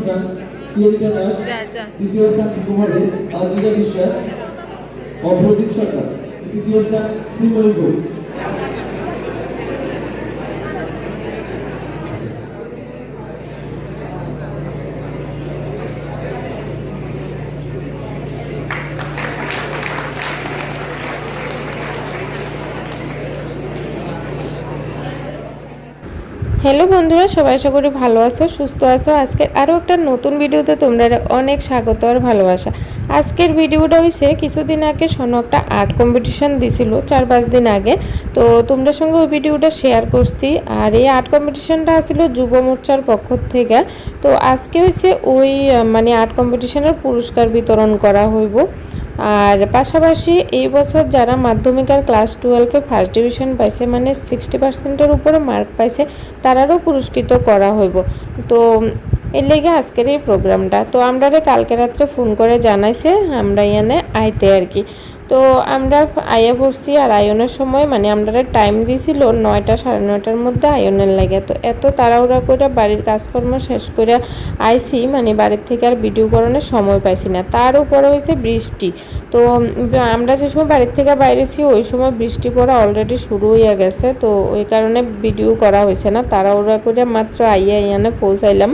স্থান সিএবিতা দাস তৃতীয় স্থান কুমারে আজিজা বিশ্বাস অভ্রজিৎ সরকার তৃতীয় স্থান শ্রীময়ী হ্যালো বন্ধুরা, সবাই আশা করি ভালো আছো, সুস্থ আছো। আজকের আরও একটা নতুন ভিডিওতে তোমরা অনেক স্বাগত আর ভালোবাসা। আজকের ভিডিওটা হয়েছে কিছুদিন আগে শোনো একটা আর্ট কম্পিটিশন দিছিল, চার পাঁচ দিন আগে। তো তোমরা সঙ্গে ওই ভিডিওটা শেয়ার করছি। আর এই আর্ট কম্পিটিশনটা আসছিল যুব মোর্চার পক্ষ থেকে। তো আজকে হয়েছে ওই মানে আর্ট কম্পিটিশনের পুরস্কার বিতরণ করা হইব। আর পাশাপাশি এই বছর যারা মাধ্যমিক আর ক্লাস টুয়েলভে ফার্স্ট ডিভিশন পাইছে মানে সিক্সটি পার্সেন্টের উপরে মার্ক পাইছে, তারারও পুরস্কৃত করা হইব। তো এর লেগে আজকের এই প্রোগ্রামটা তো আমরা কালকে রাত্রে ফোন করে জানাইছে, আমরা এনে আইতে আর কি। তো আমরা আইয়া পড়ছি আর আয়নের সময় মানে আমরা টাইম দিছিল নয়টা সাড়ে নয়টার মধ্যে আয়নের লাগে। তো এত তাড়াহুড়া করে বাড়ির কাজকর্ম শেষ করে আইসি মানে বাড়ির থেকে আর ভিডিও করানোর সময় পাইছি না। তার উপরে হয়েছে বৃষ্টি। তো আমরা যে সময় বাড়ির থেকে বাইরেছি, ওই সময় বৃষ্টি পড়া অলরেডি শুরু হয়ে গেছে। তো ওই কারণে ভিডিও করা হয়েছে না। তাড়াহুড়া করে মাত্র আইয়া ইয়ানে পৌঁছাইলাম।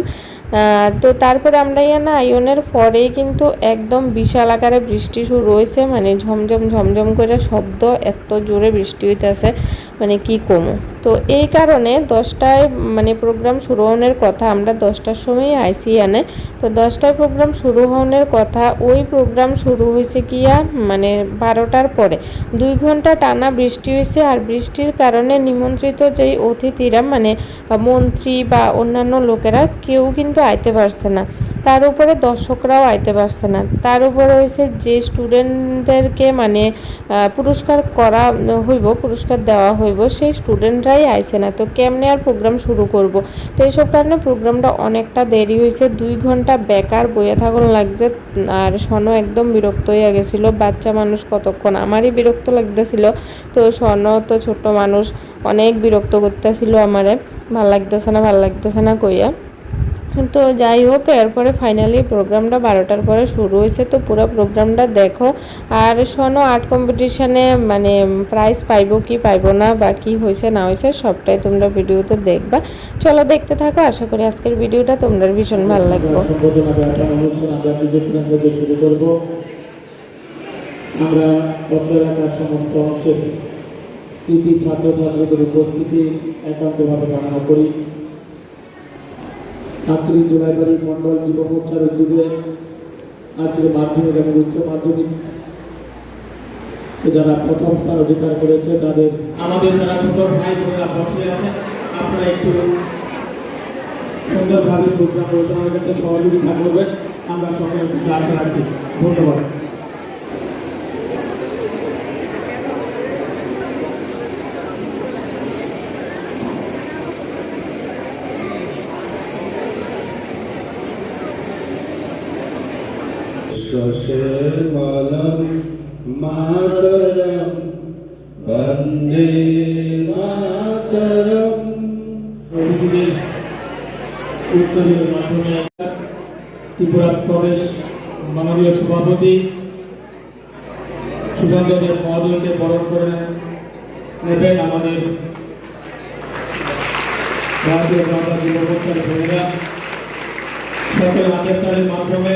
তো তারপরে আমরা ইয়া না আয়নের পরেই কিন্তু একদম বিশাল আকারে বৃষ্টি শুরু হয়েছে মানে ঝমঝম ঝমঝম করে শব্দ এত জোরে বৃষ্টি হইতেছে। মানে কি কমো? তো এই কারণে দশটায় মানে প্রোগ্রাম শুরু হওয়ার কথা আমরা দশটার সময় আইসি আনে তো দশটায় প্রোগ্রাম শুরু হওয়ার কথা, ওই প্রোগ্রাম শুরু হয়েছে কিয়া মানে বারোটার পরে। দুই ঘণ্টা টানা বৃষ্টি হয়েছে, আর বৃষ্টির কারণে নিমন্ত্রিত যেই অতিথিরা মানে মন্ত্রী বা অন্যান্য লোকেরা, কেউ কিন্তু আইতে পারছে না। তার উপরে দর্শকরাও আইতে পারছে না। তার উপরে হয়েছে যে স্টুডেন্টদেরকে মানে পুরস্কার করা হইব, পুরস্কার দেওয়া হইব, সেই স্টুডেন্টরাই আইছে না। তো কেমনে আর প্রোগ্রাম শুরু করব? তো এইসব কারণে প্রোগ্রামটা অনেকটা দেরি হয়েছে। দুই ঘণ্টা বেকার বইয়ে থাকুন লাগছে, আর সনও একদম বিরক্ত হয়ে গেছিল। বাচ্চা মানুষ কতক্ষণ? আমারই বিরক্ত লাগতেছিল। তো সন তো ছোট মানুষ, অনেক বিরক্ত করতেছিল আমারে। ভালো লাগতেছে না, ভালো লাগতেছে না কইয়া। তো যাই হোক, এরপরে ফাইনালি প্রোগ্রামটা বারোটার পরে শুরু হয়েছে। তো পুরো প্রোগ্রামটা দেখো। আর শোনো আর্ট কম্পিটিশানে মানে প্রাইজ পাইবো কি পাইবো না, বা কি হয়েছে, না হয়েছে, সবটাই তোমরা ভিডিওতে দেখবা। চলো দেখতে থাকো, আশা করি আজকের ভিডিওটা তোমরা ভীষণ ভালো লাগবে। আমরা এলাকার সমস্ত অংশের ছাত্রছাত্রীদের উপস্থিতি একান্তভাবে কামনা করি। আটত্রিশ জুলাইবাড়ি মন্ডল যুব মোর্চার উদ্যোগে আজকের মাধ্যমিক এবং উচ্চ মাধ্যমিক। যারা প্রথম স্থান অধিকার করেছে, তাদের আমাদের যারা ছোট ভাই বোনেরা বসে আছেন, আপনারা একটু সুন্দরভাবে প্রোগ্রাম পরিচালনা করতে সহযোগিতা করবেন। আমরা সকলে কিছু আশা রাখি। ধন্যবাদ। शशमालं मातरं वन्दे मातरम् অতিথিদের উত্তরীয় মাধ্যমে ত্রিপুরা প্রদেশ মাননীয় সভাপতি সুশান্ত দেব মহোদয়কে বরণ করে নেবেন আমাদের ভারতীয় জনতা যুব মোর্চার ভূমিকা সকল আবেদনের মাধ্যমে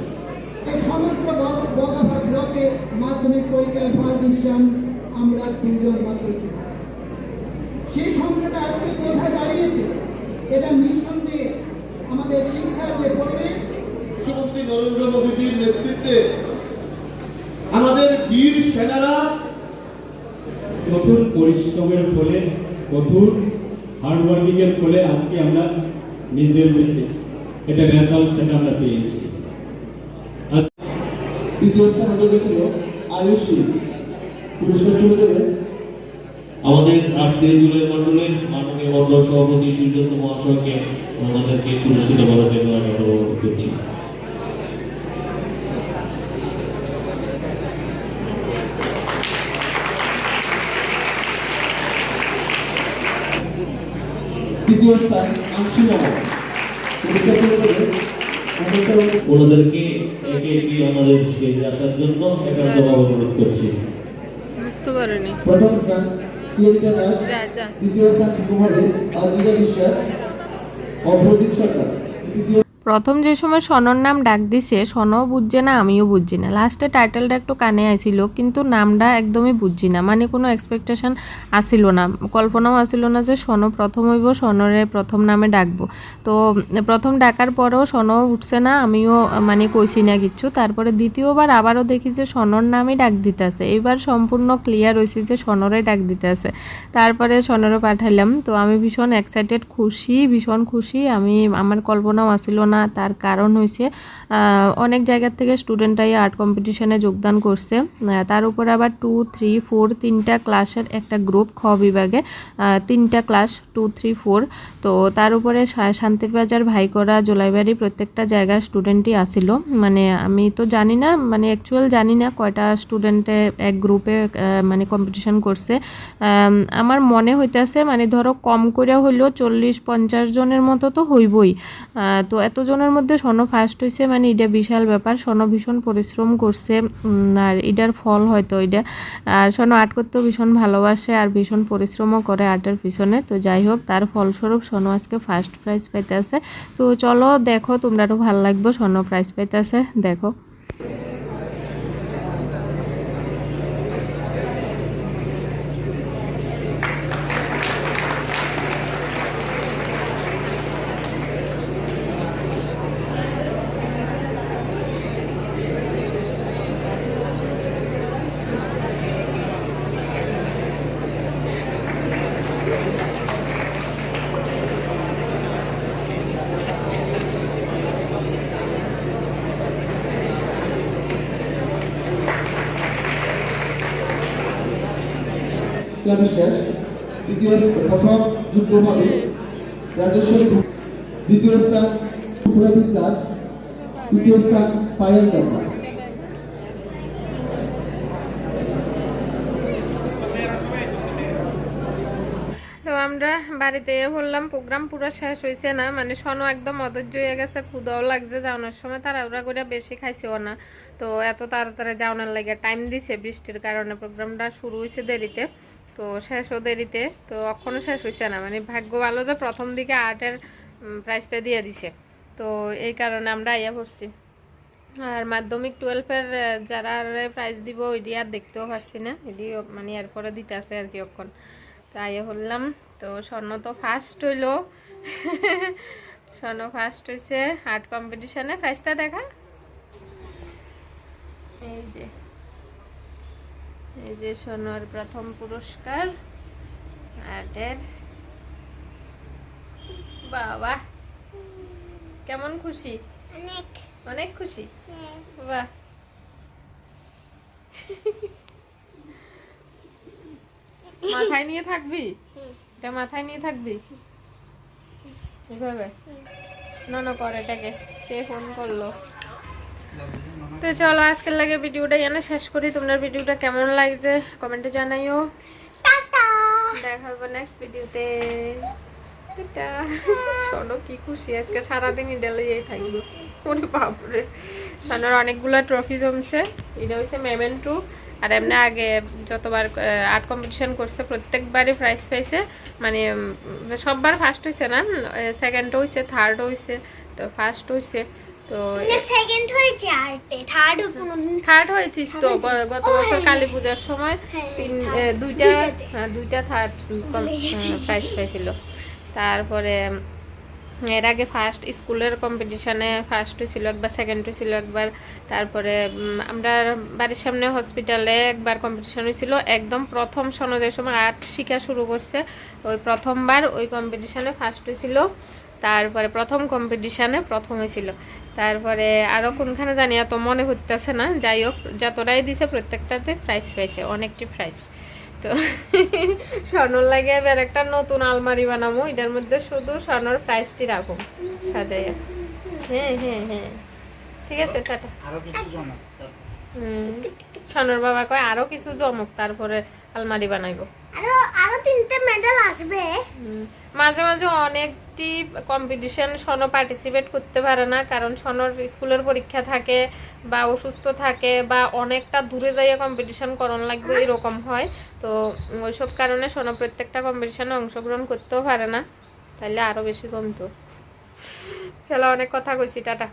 মাধ্যমিক পরীক্ষায় ফার্স্ট ডিভিশন আমরা দুইজন মাত্র ছিলাম। সেই সংখ্যাটা আজকে কোথায় দাঁড়িয়েছে এটা নিঃসন্দেহে আমাদের শিক্ষার যে পরিবেশ মুখ্যমন্ত্রী নরেন্দ্র মোদীজির নেতৃত্বে আমাদের বীর সেনারা কঠোর পরিশ্রমের ফলে কঠোর হার্ডওয়ার্কিংয়ের ফলে আজকে আমরা নিজের এটা রেজাল্ট সেটা আমরা পেয়েছি। দ্বিতীয় স্থান অধিকারী ছিল আয়ুষী পুরস্কার তুলে দেবেন আমাদের আটত্রিশ জুলাই মন্ডলের মাননীয় মন্ডল সভাপতি সূর্যন্ত মহাশয়কে আমাদেরকে পুরস্কৃত করার জন্য আমি অনুরোধ করছি। তৃতীয় স্থান পুরস্কার ওনাদেরকে একে একে আসার জন্য অনুরোধ করছি। বুঝতে পারিনি। প্রথম স্থান সিএলিকা দাস। যা যা। তৃতীয় স্থান কুমারী। বিশ্বাস সরকার। তৃতীয় প্রথম যে সময় সনর নাম ডাক দিছে, সনও বুঝছে না, আমিও বুঝছি না। লাস্টে টাইটেলটা একটু কানে আইছিল কিন্তু নামটা একদমই বুঝছি না। মানে কোনো এক্সপেকটেশন আসিল না। কল্পনাও আসিল না যে সন প্রথম হইব, সনরে প্রথম নামে ডাকবো। তো প্রথম ডাকার পরেও সনও উঠছে না, আমিও মানে কইছি না কিচ্ছু। তারপরে দ্বিতীয়বার আবারও দেখি যে সনর নামই ডাক দিতে আছে এবার সম্পূর্ণ ক্লিয়ার হয়েছে যে সনরে ডাক দিতে আছে তারপরে সনরে পাঠাইলাম। তো আমি ভীষণ এক্সাইটেড খুশি, ভীষণ খুশি। আমি, আমার কল্পনাও আসিল না তার কারণ হয়েছে অনেক জায়গা থেকে স্টুডেন্টরাই আর্ট কম্পিটিশনে যোগদান করছে। তার উপর আবার টু থ্রি ফোর তিনটা ক্লাসের একটা গ্রুপ খ বিভাগে তিনটা ক্লাস টু থ্রি ফোর তো তার উপরে শা- শান্তির বাজার ভাইকরা জোলাইবাড়ি প্রত্যেকটা জায়গার স্টুডেন্টই আসিল মানে আমি তো জানি না মানে অ্যাকচুয়াল জানি না কয়টা স্টুডেন্টে এক গ্রুপে মানে কম্পিটিশন করছে। আমার মনে হইতেছে মানে ধরো কম করে হইলেও চল্লিশ, পঞ্চাশ জনের মতো তো হইবই। তো তো এতজনের মধ্যে সন ফার্স্ট হয়েছে মানে এটা বিশাল ব্যাপার। সন ভীষণ পরিশ্রম করছে আর এটার ফল হয়তো এটা, আর সন আর্ট করতেও ভীষণ ভালোবাসে আর ভীষণ পরিশ্রমও করে আর্টের পিছনে। তো যাই হোক, তার ফলস্বরূপ স্বর্ণ আজকে ফার্স্ট প্রাইজ পাইতে আছে। তো চলো দেখো তোমরা আরও ভালো লাগবে, স্বর্ণ প্রাইজ পাইতে আছে। দেখো। প্রথম। দ্বিতীয় স্থান সুপ্রদীপ দাস, তৃতীয় স্থান তো আমরা বাড়িতে বললাম, প্রোগ্রাম পুরো শেষ হয়েছে না মানে সনও একদম অধৈর্য হয়ে গেছে ক্ষুদাও লাগছে যাওয়ানোর সময় ওরা করে বেশি খাইছেও না তো এত তাড়াতাড়ি যাওয়ানোর লাগে টাইম দিছে বৃষ্টির কারণে, প্রোগ্রামটা শুরু হয়েছে দেরিতে তো শেষও দেরিতে তো এখনও শেষ হয়েছে না। মানে ভাগ্য ভালো যে প্রথম দিকে আর্টের প্রাইসটা দিয়ে দিছে। তো এই কারণে আমরা ইয়ে পড়ছি। আর মাধ্যমিক টুয়েলভের যারা প্রাইজ দিব ওইটি আর দেখতেও পারছি না। এটি মানে এরপরে দিতে আছে আর কি অক্ষণ তাই বললাম তো স্বর্ণ তো ফার্স্ট হইল। স্বর্ণ ফার্স্ট হয়েছে আর্ট কম্পিটিশনে প্রাইজটা দেখা। এই যে। এই যে স্বর্ণর প্রথম পুরস্কার। আর্টের বাবা কেমন খুশি? অনেক। অনেক খুশি? হ্যাঁ। বাহ। মাথায় নিয়ে থাকবি? এটা মাথায় নিয়ে থাকবি? এভাবে? না না কর এটাকে কে ফোন করল? তো চলো আজকের লাগে ভিডিওটা এনে শেষ করি। তোমার ভিডিওটা কেমন লাগছে কমেন্টে জানাইও। দেখা হবে নেক্সট ভিডিওতে। চলো কি খুশি আজকে সারাদিন ইডালেই থাকব। ওরে বাপরে। সানার অনেকগুলো ট্রফি জমছে। এটা হচ্ছে মেমেন্টু আর এমনি আগে যতবার আর্ট কম্পিটিশন করছে প্রত্যেকবারই প্রাইজ পাইছে। মানে সববার ফার্স্ট হয়েছে না? সেকেন্ডও হয়েছে থার্ডও হয়েছে তো ফার্স্ট হয়েছে তো সেকেন্ড হয়েছে আর্টে থার্ড থার্ড হয়েছিস তো গত বছর হ্যাঁ। কালী পূজার সময় হ্যাঁ, তিন দুইটা হ্যাঁ, দুইটা থার্ড ভুলে প্রাইজ পাইছিল। তারপরে এর আগে ফার্স্ট স্কুলের কম্পিটিশনে ফার্স্ট ছিল একবার সেকেন্ড ছিল একবার। তারপরে আমরা বাড়ির সামনে হসপিটালে একবার কম্পিটিশন হয়েছিল। একদম প্রথম সনদের সময় আর্ট শিখা শুরু করছে। ওই প্রথমবার ওই কম্পিটিশনে ফার্স্ট ছিল। তারপরে প্রথম কম্পিটিশনে প্রথম হয়েছিল। তারপরে আরও কোনখানে জানি এত মনে হইতেছে না। যাই হোক যতটাই দিছে প্রত্যেকটাতে প্রাইস পাইছে অনেকটি প্রাইস তো স্বর্ণর লাগে এবার একটা নতুন আলমারি বানাবো এটার মধ্যে শুধু স্বর্ণর প্রাইসটি রাখব সাজাইয়া। হ্যাঁ হ্যাঁ হ্যাঁ। ঠিক আছে টাটা। হুম স্বর্ণর বাবা কয় আরও কিছু জমক তারপরে আলমারি বানাইবো। আরও আরও তিনটে মেডেল আসবে। হুম, মাঝে মাঝে অনেকটি কম্পিটিশন সন পার্টিসিপেট করতে পারে না, কারণ সনর স্কুলের পরীক্ষা থাকে বা অসুস্থ থাকে বা অনেকটা দূরে যাইয়া কম্পিটিশন করণ লাগবে এরকম হয়। তো ওইসব কারণে সন প্রত্যেকটা কম্পিটিশনে অংশগ্রহণ করতেও পারে না। তাহলে আরও বেশি কমতো। চলো অনেক কথা কইছি টাটা।